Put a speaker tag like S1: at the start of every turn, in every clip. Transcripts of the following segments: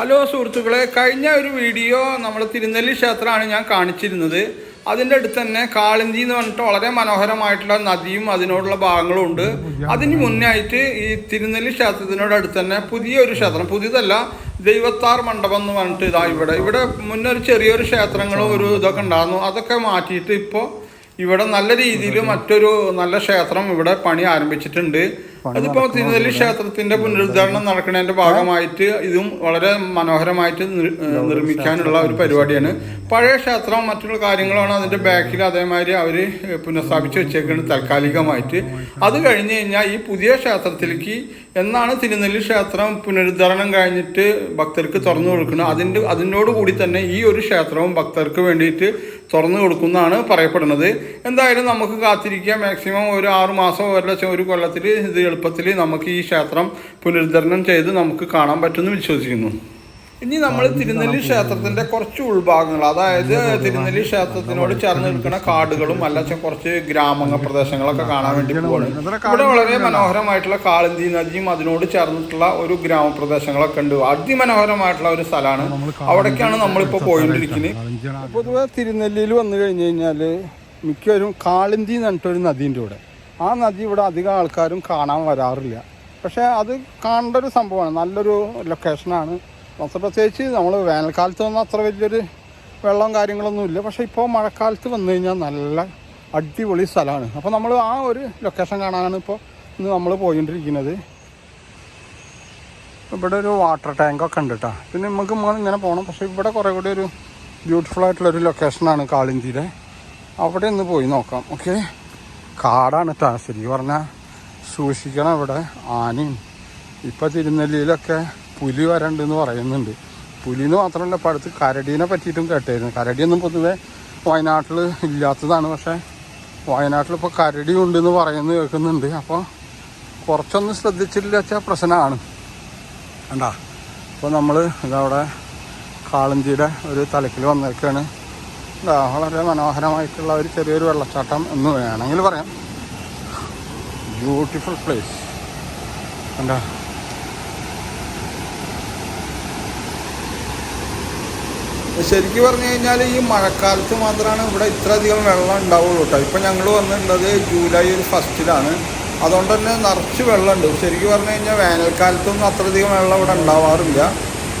S1: Hello സുഹൃത്തുക്കളെ കഴിഞ്ഞ ഒരു വീഡിയോ നമ്മൾ തിരുനെല്ലി ക്ഷേത്രമാണ് ഞാൻ കാണിച്ചിരുന്നത്. അതിന്റെ അടുത്ത് തന്നെ കാളിന്തി എന്ന് പറഞ്ഞിട്ട് വളരെ മനോഹരമായിട്ടുള്ള നദിയും അതിനോടുള്ള ഭാഗങ്ങളും ഉണ്ട്. അതിന് മുന്നായിട്ട് ഈ തിരുനെല്ലി ക്ഷേത്രത്തിനോട് അടുത്ത് തന്നെ പുതിയൊരു ക്ഷേത്രം പുതിയതല്ല ദൈവത്താർ മണ്ഡപം എന്ന് പറഞ്ഞിട്ട് ഇതാ ഇവിടെ. ഇവിടെ മുന്നേ ഒരു ചെറിയൊരു ക്ഷേത്രങ്ങളും ഒരു ഇതൊക്കെ ഉണ്ടായിരുന്നു. അതൊക്കെ മാറ്റിയിട്ട് ഇപ്പോൾ ഇവിടെ നല്ല രീതിയിൽ മറ്റൊരു നല്ല ക്ഷേത്രം ഇവിടെ പണി ആരംഭിച്ചിട്ടുണ്ട്. അതിപ്പോ തിരുനെല്ലി ക്ഷേത്രത്തിന്റെ പുനരുദ്ധാരണം നടക്കുന്നതിന്റെ ഭാഗമായിട്ട് ഇതും വളരെ മനോഹരമായിട്ട് നിർമ്മിക്കാനുള്ള ഒരു പരിപാടിയാണ്. പഴയ ക്ഷേത്രം മറ്റുള്ള കാര്യങ്ങളാണ് അതിന്റെ ബാക്കിൽ അതേമാതിരി അവർ പുനഃസ്ഥാപിച്ച് വെച്ചേക്കുന്നത് താൽക്കാലികമായിട്ട്. അത് കഴിഞ്ഞ് കഴിഞ്ഞാൽ ഈ പുതിയ ക്ഷേത്രത്തിലേക്ക് എന്നാണ് തിരുനെല്ലി ക്ഷേത്രം പുനരുദ്ധാരണം കഴിഞ്ഞിട്ട് ഭക്തർക്ക് തുറന്നു കൊടുക്കുന്നത്. അതിന്റെ അതിനോട് കൂടി തന്നെ ഈ ഒരു ക്ഷേത്രവും ഭക്തർക്ക് വേണ്ടിയിട്ട് തുറന്നു കൊടുക്കുന്നതാണ് പറയപ്പെടുന്നത്. എന്തായാലും നമുക്ക് കാത്തിരിക്കാം. മാക്സിമം ഒരു ആറ് മാസം ഒരു ലക്ഷം ഒരു കൊല്ലത്തിൽ ഇത് എളുപ്പത്തിൽ നമുക്ക് ഈ ക്ഷേത്രം പുനരുദ്ധരണം ചെയ്ത് നമുക്ക് കാണാൻ പറ്റുമെന്ന് വിശ്വസിക്കുന്നു. ഇനി നമ്മൾ തിരുനെല്ലി ക്ഷേത്രത്തിന്റെ കുറച്ച് ഉൾഭാഗങ്ങൾ അതായത് തിരുനെല്ലി ക്ഷേത്രത്തിനോട് ചേർന്ന് നിൽക്കുന്ന കാടുകളും അല്ല കുറച്ച് ഗ്രാമങ്ങൾ പ്രദേശങ്ങളൊക്കെ കാണാൻ വേണ്ടി പോവാണ്. ഇവിടെ വളരെ മനോഹരമായിട്ടുള്ള കാളിന്തി നദിയും അതിനോട് ചേർന്നിട്ടുള്ള ഒരു ഗ്രാമപ്രദേശങ്ങളൊക്കെ ഉണ്ട്. അതിമനോഹരമായിട്ടുള്ള ഒരു സ്ഥലമാണ്. അവിടേക്കാണ് നമ്മളിപ്പോൾ പോയിക്കൊണ്ടിരിക്കുന്നത്. പൊതുവെ തിരുനെല്ലിയിൽ വന്നു കഴിഞ്ഞു കഴിഞ്ഞാൽ മിക്കവരും കാളിന്തി എന്ന് പറഞ്ഞിട്ടൊരു നദീന്റെ ഇവിടെ. ആ നദി ഇവിടെ അധികം ആൾക്കാരും കാണാൻ വരാറില്ല. പക്ഷേ അത് കാണേണ്ട ഒരു സംഭവമാണ്. നല്ലൊരു ലൊക്കേഷനാണ് പ്രത്യേകിച്ച് നമ്മൾ വേനൽക്കാലത്ത് വന്നാൽ അത്ര വലിയൊരു വെള്ളവും കാര്യങ്ങളൊന്നും ഇല്ല. പക്ഷേ ഇപ്പോൾ മഴക്കാലത്ത് വന്നു കഴിഞ്ഞാൽ നല്ല അടിപൊളി സ്ഥലമാണ്. അപ്പോൾ നമ്മൾ ആ ഒരു ലൊക്കേഷൻ കാണാനാണ് ഇപ്പോൾ ഇന്ന് നമ്മൾ പോയിക്കൊണ്ടിരിക്കുന്നത്. ഇവിടെ ഒരു വാട്ടർ ടാങ്കൊക്കെ ഉണ്ട് കേട്ടോ. പിന്നെ നമുക്ക് ഇങ്ങനെ ഇങ്ങനെ പോകണം പക്ഷേ ഇവിടെ കുറേ കൂടി ഒരു ബ്യൂട്ടിഫുൾ ആയിട്ടുള്ളൊരു ലൊക്കേഷനാണ് കാളിന്തിയിലെ. അവിടെ ഒന്ന് പോയി നോക്കാം. ഓക്കെ കാടാണ് കേട്ടോ ശരിക്കും പറഞ്ഞാൽ സൂക്ഷിക്കണം ഇവിടെ ആനയും. ഇപ്പം തിരുനെല്ലിയിലൊക്കെ പുലി വരണ്ടെന്ന് പറയുന്നുണ്ട്. പുലിന്ന് മാത്രമല്ല ഇപ്പം അടുത്ത് കരടീനെ പറ്റിയിട്ടും കേട്ടായിരുന്നു കരടിയൊന്നും പൊതുവേ വയനാട്ടിൽ ഇല്ലാത്തതാണ്. പക്ഷേ വയനാട്ടിൽ ഇപ്പോൾ കരടി ഉണ്ടെന്ന് പറയുന്നു കേൾക്കുന്നുണ്ട്. അപ്പോൾ കുറച്ചൊന്നും ശ്രദ്ധിച്ചില്ല വെച്ചാൽ പ്രശ്നമാണ്. കണ്ടാ? അപ്പോൾ നമ്മൾ ഇതവിടെ കാളഞ്ചിയുടെ ഒരു തലക്കിൽ വന്നേക്കാണ്. വളരെ മനോഹരമായിട്ടുള്ള ഒരു ചെറിയൊരു വെള്ളച്ചാട്ടം എന്ന് വേണമെങ്കിൽ പറയാം. ബ്യൂട്ടിഫുൾ പ്ലേസ് എന്താ ശരിക്കും പറഞ്ഞു കഴിഞ്ഞാൽ ഈ മഴക്കാലത്ത് മാത്രമാണ് ഇവിടെ ഇത്രയധികം വെള്ളം ഉണ്ടാവുള്ളൂ കേട്ടോ. ഇപ്പം ഞങ്ങൾ വന്നിട്ടുള്ളത് ജൂലൈ ഒരു ഫസ്റ്റിലാണ്. അതുകൊണ്ട് തന്നെ നിറച്ച് വെള്ളമുണ്ട്. ശരിക്കും പറഞ്ഞു കഴിഞ്ഞാൽ വേനൽക്കാലത്തൊന്നും അത്രയധികം വെള്ളം ഇവിടെ ഉണ്ടാവാറില്ല.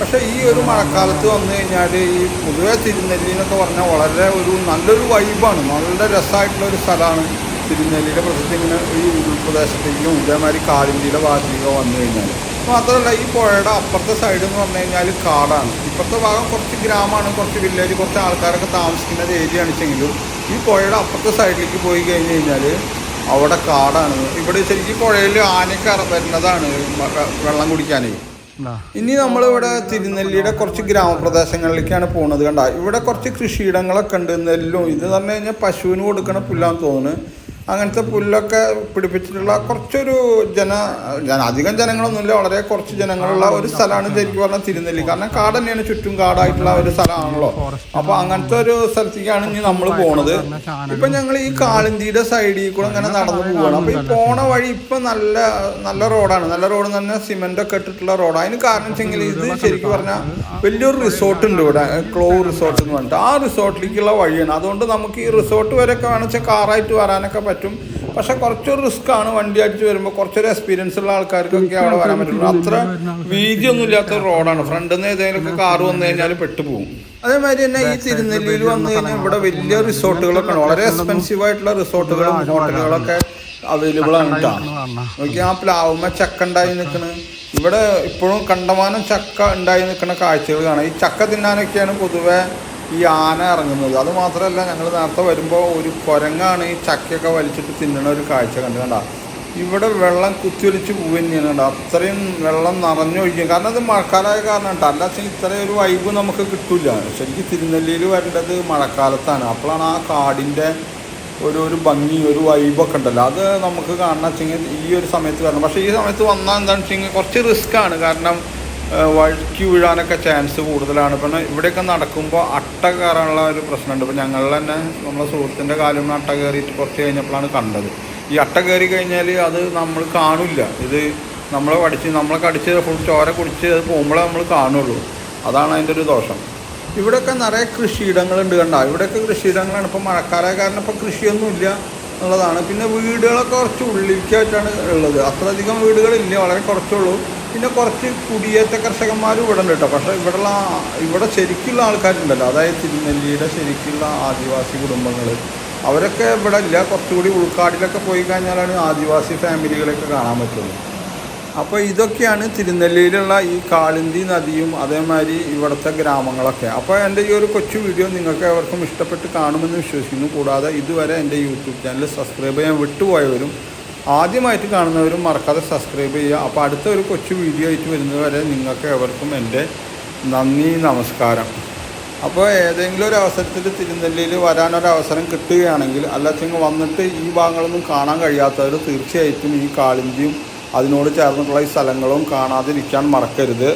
S1: പക്ഷേ ഈ ഒരു മഴക്കാലത്ത് വന്നു കഴിഞ്ഞാൽ ഈ പൊതുവെ തിരുനെല്ലി എന്നൊക്കെ പറഞ്ഞാൽ വളരെ ഒരു നല്ലൊരു വൈബാണ്. നല്ല രസമായിട്ടുള്ള ഒരു സ്ഥലമാണ് തിരുനെല്ലിയുടെ പ്രസിദ്ധി ഇങ്ങനെ ഈ ഉൾപ്രദേശത്തേക്കും ഇതേമാതിരി കാളിന്തിയുടെ ഭാഗത്തേക്കോ വന്നു കഴിഞ്ഞാൽ മാത്രമല്ല ഈ പുഴയുടെ അപ്പുറത്തെ സൈഡ് എന്ന് പറഞ്ഞു കഴിഞ്ഞാൽ കാടാണ്. ഇപ്പുറത്തെ ഭാഗം കുറച്ച് ഗ്രാമമാണ് കുറച്ച് വില്ലേജ് കുറച്ച് ആൾക്കാരൊക്കെ താമസിക്കുന്ന ഒരു ഏരിയ ആണെച്ചെങ്കിലും ഈ പുഴയുടെ അപ്പുറത്തെ സൈഡിലേക്ക് പോയി കഴിഞ്ഞ് കഴിഞ്ഞാൽ അവിടെ കാടാണ്. ഇവിടെ ശരിക്കും പുഴയിൽ ആനയൊക്കെ വരുന്നതാണ് വെള്ളം കുടിക്കാനേ. ഇനി നമ്മളിവിടെ തിരുനെല്ലിയുടെ കുറച്ച് ഗ്രാമപ്രദേശങ്ങളിലേക്കാണ് പോകുന്നത് കണ്ട? ഇവിടെ കുറച്ച് കൃഷിയിടങ്ങളൊക്കെ ഉണ്ട് നെല്ലും. ഇത് പറഞ്ഞു കഴിഞ്ഞാൽ പശുവിന് കൊടുക്കണ പുല്ലാന്ന് തോന്നുന്നു. അങ്ങനത്തെ പുല്ലൊക്കെ പിടിപ്പിച്ചിട്ടുള്ള കുറച്ചൊരു ജന ജന അധികം ജനങ്ങളൊന്നുമില്ല. വളരെ കുറച്ച് ജനങ്ങളുള്ള ഒരു സ്ഥലമാണ് ശരിക്കും പറഞ്ഞാൽ തിരുനെല്ലി. കാരണം കാട് തന്നെയാണ് ചുറ്റും കാടായിട്ടുള്ള ഒരു സ്ഥലമാണല്ലോ. അപ്പൊ അങ്ങനത്തെ ഒരു സ്ഥലത്തേക്കാണ് ഇനി നമ്മൾ പോണത്. ഇപ്പൊ ഞങ്ങൾ ഈ കാളിന്തിയുടെ സൈഡിൽ കൂടെ ഇങ്ങനെ നടന്നു പോവാണ്. അപ്പൊ ഈ പോണ വഴി ഇപ്പൊ നല്ല നല്ല റോഡാണ്. നല്ല റോഡ് തന്നെ സിമെന്റ് ഒക്കെ ഇട്ടിട്ടുള്ള റോഡാണ്. അതിന് കാരണം വെച്ചെങ്കിൽ ഇത് ശരിക്കും പറഞ്ഞാൽ വലിയൊരു റിസോർട്ട് ഉണ്ട് ഇവിടെ. ക്ലോ റിസോർട്ട് എന്ന് പറഞ്ഞിട്ട്. ആ റിസോർട്ടിലേക്കുള്ള വഴിയാണ്. അതുകൊണ്ട് നമുക്ക് ഈ റിസോർട്ട് വരെയൊക്കെ വേണമെന്ന് വെച്ചാൽ കാറായിട്ട് വരാനൊക്കെ പറ്റും. പക്ഷെ കുറച്ചൊരു റിസ്ക് ആണ് വണ്ടി അടിച്ച് വരുമ്പോൾ കുറച്ചൊരു എക്സ്പീരിയൻസ് ഉള്ള ആൾക്കാർക്കൊക്കെ അവിടെ വരാൻ പറ്റുള്ളൂ. അത്ര വീതിയൊന്നും ഇല്ലാത്ത റോഡാണ്. ഫ്രണ്ടിൽ നിന്ന് ഏതെങ്കിലും കാറ് വന്നു കഴിഞ്ഞാൽ പെട്ടുപോകും അതേമാതിരി തന്നെ ഈ തിരുനെല്ലിയിൽ വന്നു കഴിഞ്ഞാൽ ഇവിടെ വലിയ റിസോർട്ടുകളൊക്കെ ഉണ്ട് വളരെ എക്സ്പെൻസീവ് ആയിട്ടുള്ള റിസോർട്ടുകളും ഹോട്ടലുകളൊക്കെ അവൈലബിൾ ആണ് നോക്കി ആ പ്ലാവുമ്മ ചക്ക ഉണ്ടായി നിൽക്കണ് ഇവിടെ ഇപ്പോഴും കണ്ടമാനം ചക്ക ഉണ്ടായി നിൽക്കുന്ന കാഴ്ചകൾ കാണാം. ഈ ചക്ക തിന്നാനൊക്കെയാണ് പൊതുവെ ഈ ആന ഇറങ്ങുന്നത്. അത് മാത്രമല്ല ഞങ്ങൾ നേരത്തെ വരുമ്പോൾ ഒരു കുരങ്ങാണ് ഈ ചക്കയൊക്കെ വലിച്ചിട്ട് തിന്നണ ഒരു കാഴ്ച കണ്ടു കണ്ട. ഇവിടെ വെള്ളം കുത്തിയൊലിച്ച് പോവുക തന്നെയാണ് അത്രയും വെള്ളം നിറഞ്ഞൊഴിക്കും കാരണം അത് മഴക്കാലമായ കാരണം കേട്ടോ അല്ല വെച്ചാൽ ഇത്രയും ഒരു വൈബ് നമുക്ക് കിട്ടില്ല. ശരിക്കും തിരുനെല്ലിയിൽ വരേണ്ടത് മഴക്കാലത്താണ്. അപ്പോഴാണ് ആ കാടിന്റെ ഒരു ഒരു ഭംഗി ഒരു വൈബൊക്കെ ഉണ്ടല്ലോ. അത് നമുക്ക് കാണണം വെച്ചെങ്കിൽ ഈ ഒരു സമയത്ത് വരണം. പക്ഷേ ഈ സമയത്ത് വന്നാൽ എന്താണെന്ന് വെച്ചെങ്കിൽ കുറച്ച് റിസ്ക്കാണ് കാരണം വഴുക്കി വീഴാനൊക്കെ ചാൻസ് കൂടുതലാണ്. ഇപ്പം ഇവിടെയൊക്കെ നടക്കുമ്പോൾ അട്ട കയറാനുള്ള ഒരു പ്രശ്നമുണ്ട്. ഇപ്പം ഞങ്ങൾ തന്നെ നമ്മളെ സുഹൃത്തിന്റെ കാലം അട്ട കയറിയിട്ട് കുറച്ച് കഴിഞ്ഞപ്പോഴാണ് കണ്ടത്. ഈ അട്ട കയറി കഴിഞ്ഞാൽ അത് നമ്മൾ കാണില്ല. ഇത് നമ്മളെ കടിച്ച് നമ്മളെ കടിച്ച് ഫുൾ ചോര കുടിച്ച് അത് പോകുമ്പോഴേ നമ്മൾ കാണുള്ളൂ. അതാണ് അതിന്റെ ഒരു ദോഷം. ഇവിടെയൊക്കെ നിറയെ കൃഷിയിടങ്ങളുണ്ട് കണ്ട? ഇവിടെയൊക്കെ കൃഷിയിടങ്ങളാണ്. ഇപ്പോൾ മഴക്കാലമായ കാരണം ഇപ്പോൾ കൃഷിയൊന്നുമില്ല എന്നുള്ളതാണ്. പിന്നെ വീടുകളൊക്കെ കുറച്ച് ഉള്ളിലേക്കായിട്ടാണ് ഉള്ളത്. അത്രയധികം വീടുകളില്ല. വളരെ കുറച്ചുള്ളൂ. പിന്നെ കുറച്ച് കുടിയേറ്റ കർഷകന്മാരും ഇവിടെ ഉണ്ട് കേട്ടോ. പക്ഷേ ഇവിടെയുള്ള ഇവിടെ ശരിക്കുള്ള ആൾക്കാരുണ്ടല്ലോ. അതായത് തിരുനെല്ലിയുടെ ശരിക്കുള്ള ആദിവാസി കുടുംബങ്ങൾ അവരൊക്കെ ഇവിടെ ഇല്ല. കുറച്ചുകൂടി ഉൾക്കാടിലൊക്കെ പോയി കഴിഞ്ഞാലാണ് ആദിവാസി ഫാമിലികളൊക്കെ കാണാൻ പറ്റുള്ളൂ. അപ്പോൾ ഇതൊക്കെയാണ് തിരുനെല്ലിയിലുള്ള ഈ കാളിന്തി നദിയും അതേമാതിരി ഇവിടുത്തെ ഗ്രാമങ്ങളൊക്കെ. അപ്പോൾ എന്റെ ഈ ഒരു കൊച്ചു വീഡിയോ നിങ്ങൾക്ക് എവർക്കും ഇഷ്ടപ്പെട്ട് കാണുമെന്ന് വിശ്വസിക്കുന്നു. കൂടാതെ ഇതുവരെ എന്റെ യൂട്യൂബ് ചാനൽ സബ്സ്ക്രൈബ് ചെയ്യാൻ വിട്ടുപോയവരും ആദ്യമായിട്ട് കാണുന്നവരും മറക്കാതെ സബ്സ്ക്രൈബ് ചെയ്യുക. അപ്പോൾ അടുത്ത ഒരു കൊച്ചു വീഡിയോ ആയിട്ട് വരുന്നതുവരെ നിങ്ങൾക്ക് എവർക്കും എന്റെ നന്ദി നമസ്കാരം. അപ്പോൾ ഏതെങ്കിലും ഒരു അവസരത്തിൽ തിരുനെല്ലിയിൽ വരാനൊരവസരം കിട്ടുകയാണെങ്കിൽ അല്ലെങ്കിൽ വന്നിട്ട് ഈ ഭാഗങ്ങളൊന്നും കാണാൻ കഴിയാത്തവർ തീർച്ചയായിട്ടും ഈ കാളിന്തിയും അതിനോട് ചേർന്നിട്ടുള്ള ഈ സ്ഥലങ്ങളും കാണാതിരിക്കാൻ മറക്കരുത്.